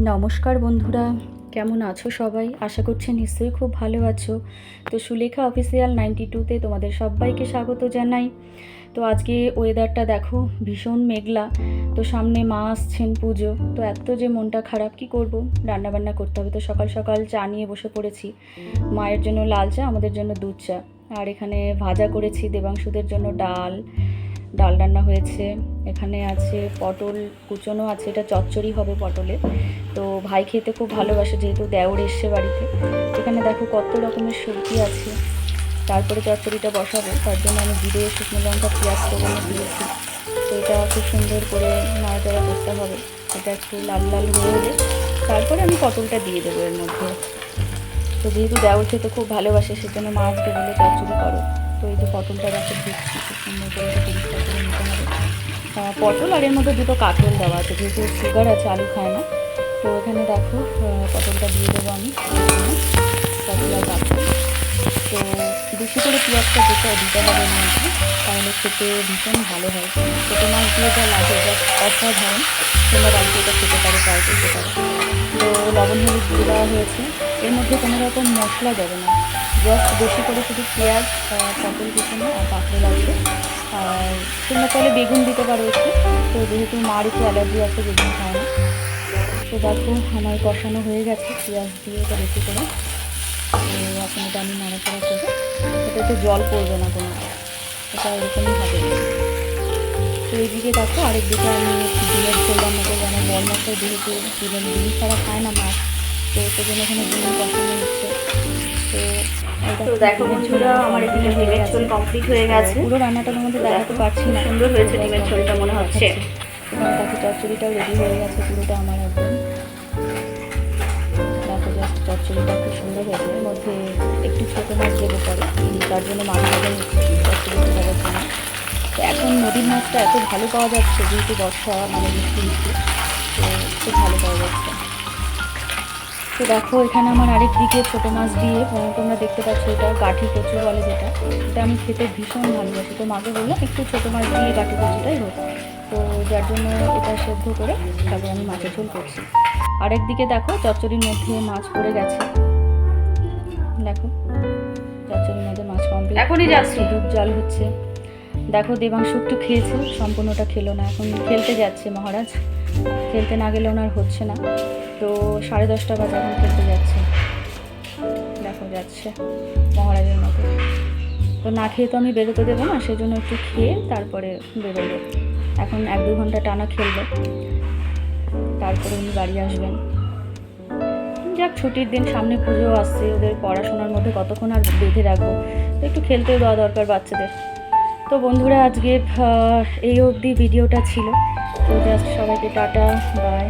নমস্কার বন্ধুরা, কেমন আছো সবাই? আশা করছি নিশ্চয়ই খুব ভালো আছো। তো সুলেখা অফিসিয়াল নাইনটি টুতে তোমাদের সবাইকে স্বাগত জানাই। তো আজকে ওয়েদারটা দেখো, ভীষণ মেঘলা। তো সামনে মা আসছেন পুজো। তো এত যে মনটা খারাপ, কি করব? রান্না বান্না করতে হবে তো সকাল সকাল চা নিয়ে বসে পড়েছি। মায়ের জন্য লাল চা, আমাদের জন্য দুধ চা। আর এখানে ভাজা করেছি দেবাংশুদের জন্য ডাল। ডাল রান্না হয়েছে। এখানে আছে পটল, কুচনো আছে, এটা চচ্চড়ি হবে পটলে। তো ভাই খেতে খুব ভালোবাসে, যেহেতু দেওর এসছে বাড়িতে। এখানে দেখো কত রকমের সবজি আছে। তারপরে চচ্চড়িটা বসাবো, তার জন্য আমি জিরে, শুকনো লঙ্কা, পেঁয়াজ ফোড়নে দিয়েছি। তো এটা খুব সুন্দর করে নাড়াচাড়া করতে হবে। এটা একটু লাল লাল হয়ে এলে তারপরে আমি পটলটা দিয়ে দেবো এর মধ্যে। তো যেহেতু দেওর খেতে খুব ভালোবাসে, সেজন্য মা আজকে বলে চচ্চড়ি করো। তো এই যে পটলটা দেখো দিচ্ছি, খুব সুন্দর করে পরিষ্কার করে নিতে হবে। পটল আর এর মধ্যে দুটো কাঁকরোল দেওয়া আছে, যেহেতু সুগার আছে, আলু খায় না। তো এখানে দেখো পটলটা দিয়ে দেবো আমি। পটল আর তো বেশি করে পেঁয়াজটা দিতে দিতে হবে মধ্যে তাহলে খেতে ভীষণ ভালো হয়। ছোটো মাছ দিয়ে যা লাগে যা অসাধারণ। তোমরা বাড়িতে এটা খেতে পারো, ট্রাই করতে পারো। তো লবণ হলুদ দিয়ে দেওয়া হয়েছে। এর মধ্যে কোনো রকম মশলা দেবে না। জাস্ট বেশি করে শুধু পেঁয়াজ পটল কুচুনো আর কাঁকরোল আছে। আর তোমরা চাইলে বেগুন দিতে পারো একটু। তো যেহেতু মার একটু অ্যালার্জি আছে, বেগুন খায় না। তো দেখো আমার কষানো হয়ে গেছে পেঁয়াজ দিয়ে এটা বেশি করে। এখন এটা আমি নাড়াচাড়া করে এটাতে জল পড়বে না কোনো। এটা এরকমই হবে। তো এইদিকে দেখো আরেক দিকে আমি ডিমের ঝোল রান্না করব। আমার বল মাছটা যেহেতু ডিমের ডিম ছাড়া খায় না মাছ তো সেই জন্য এখানে ডিম কষানো হচ্ছে। তো তো দেখো বন্ধুরা আমার এদিকে ডিমের ঝোল কমপ্লিট হয়ে গেছে। পুরো রান্নাটা তোমাদের দেখাতে পারছি না। সুন্দর হয়েছে ডিমের ঝোলটা মনে হচ্ছে। এখানে দেখো চচ্চড়িটাও রেডি হয়ে গেছে পুরোটা আমার একদম। দেখো জাস্ট চচ্চড়িটা খুব সুন্দর হয়েছে। এর মধ্যে একটু ছোটো মাছ দেবো পরে তার জন্য মাছ জন্য। তো এখন নদীর মাছটা এত ভালো পাওয়া যাচ্ছে, যেহেতু বর্ষা মানে বৃষ্টি বৃষ্টি তো খুব ভালো পাওয়া যাচ্ছে। তো দেখো, এখানে আমার আরেক দিকে ছোটো মাছ দিয়ে তোমরা দেখতে পাচ্ছ এটা গাঠি কচু বলে যেটা। এটা আমি খেতে ভীষণ ভালোবাসি। তো মাকে বললাম একটু ছোটো মাছ দিয়ে গাঠি কচুটাই হোক। তো যার জন্য এটা সেদ্ধ করে তারপর আমি মাছের ঝোল করছি। আরেক দিকে দেখো চচ্চড়ির মধ্যে মাছ পড়ে গেছে। দেখো চচ্চড়ির মধ্যে মাছ কমপ্লিট এখনই যাচ্ছে। দুধ জল হচ্ছে। দেখো দেবাংশু একটু খেয়েছে সম্পূর্ণটা খেলো না। এখন খেলতে যাচ্ছে মহারাজ। খেলতে না গেলে ওনার হচ্ছে না। তো সাড়ে দশটা বাজে এখন খেলতে যাচ্ছে। দেখো যাচ্ছে মহারাজের মতো। তো না খেয়ে তো আমি বেরোতে দেবো না সেই জন্য একটু খেয়ে তারপরে বেরোবো। এখন এক দু ঘণ্টা টানা খেলবে। তারপরে উনি বাড়ি আসবেন। যাক, ছুটির দিন, সামনে পুজো আসছে, ওদের পড়াশোনার মধ্যে কতক্ষণ আর বেঁধে রাখব? তো একটু খেলতেও দেওয়া দরকার বাচ্চাদের। তো বন্ধুরা আজকে এই অবধি ভিডিওটা ছিল। তো জাস্ট সবাইকে টাটা বাই